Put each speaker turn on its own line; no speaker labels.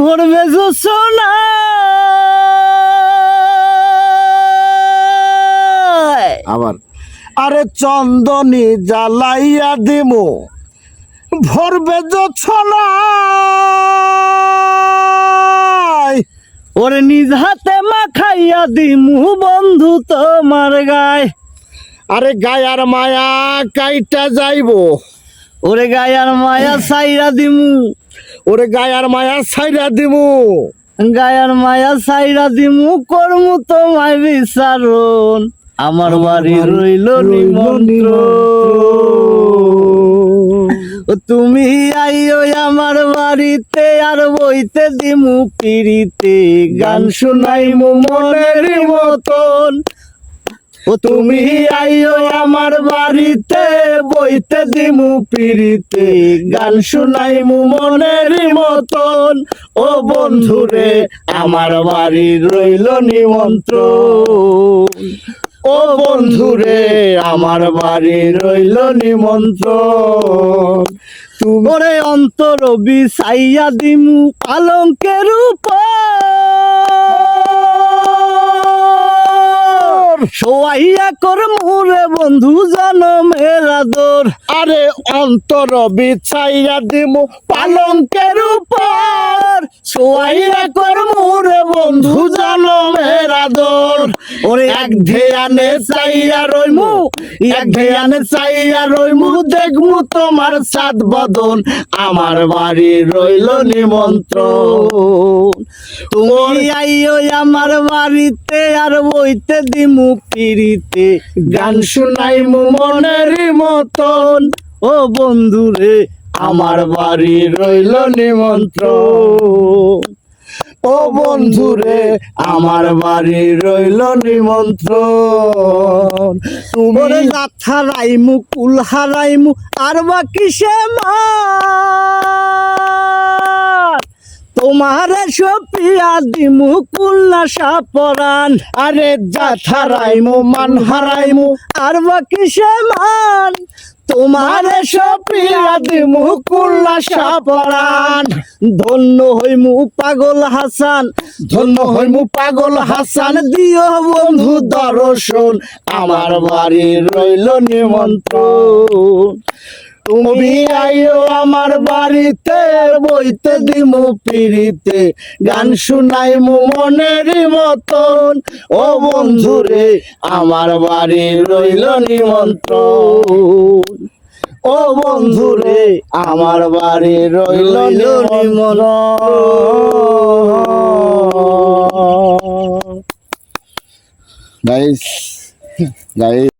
ভরবে সোনা
আবার। আরে চন্দনী জ্বালাইয়া দিমু। ভরবে ছলাই
ওরে নিজ হাতে মাখাইয়া দিমু বন্ধু তোমার গায়।
আরে গায়ার মায়া কাইটা যাইবো।
ওরে গায়ার মায়া সাইরা দিমু।
ওরে গায়ার মায়া ছাইরা দিমু।
গায়ার মায়া সাইরা দিমু করমু তোমায় বিচারণ। আমার বাড়ি রইল নিমন্ত্রণ। তুমি আইও আমার বাড়িতে আর বইতে দিমু পিড়িতে। গান শুনাইমু মনের মতন। ও তুমি আইও আমার বাড়িতে বইতে দিমু পিড়িতে গান শুনাইমু মনের মতন। ও বন্ধুরে, আমার বাড়ি রইল নিমন্ত্রণ। ও বন্ধুরে, আমার বাড়ি রইল নিমন্ত্রণ। তোমারে অন্তর বিছাইয়া দিমু পালঙ্কের উপর। সোয়াইয়া কর মুরে বন্ধু জানো মেরা দোর।
আরে অন্তর বিছাইয়া দিমু
পালঙ্কের উপর। সোয়াইয়া কর মুরে বন্ধু জনমের ওরে এক ধ্যানে চাইয়া রইমু এক ধ্যানে চাইয়া রইমু দেখমু তোমার সাত বদন আমার বাড়ি রইল নিমন্ত্রণ। তুমি আইও আমার বাড়িতে আর বইতে দিমু পিড়িতে গান শুনাইমু মনের মতন। ও বন্ধুরে আমার বাড়ি রইল নিমন্ত্রণ। ও বন্ধুরে, আমার বাড়ি রইল নিমন্ত্রণ। তোমার গাথা রাইমু কুল হারাইমু আর বা কিসে মার তোমার সপিয়া দিমু কুল্লা সাপরান আরে যাথা রাইমু মান হারাইমু আর বা কিসে মান তোমার সপিয়া দিমু কুল্লা সাপরান ধন্য হইমু পাগল হাসান, ধন্য হইমু পাগল হাসান, দিও বন্ধু দর্শন, আমার বাড়ি রইল নিমন্ত্রণ। তুমি আইও আমার বাড়িতে, বইতে দিমু পিড়িতে। গান শুনাইমু মনের মতন। ও বন্ধুরে, আমার বাড়ি রইল নিমন্ত্রণ। ও বন্ধুরে, আমার বাড়ি রইল নিমন্ত্রণ।
Guys guys.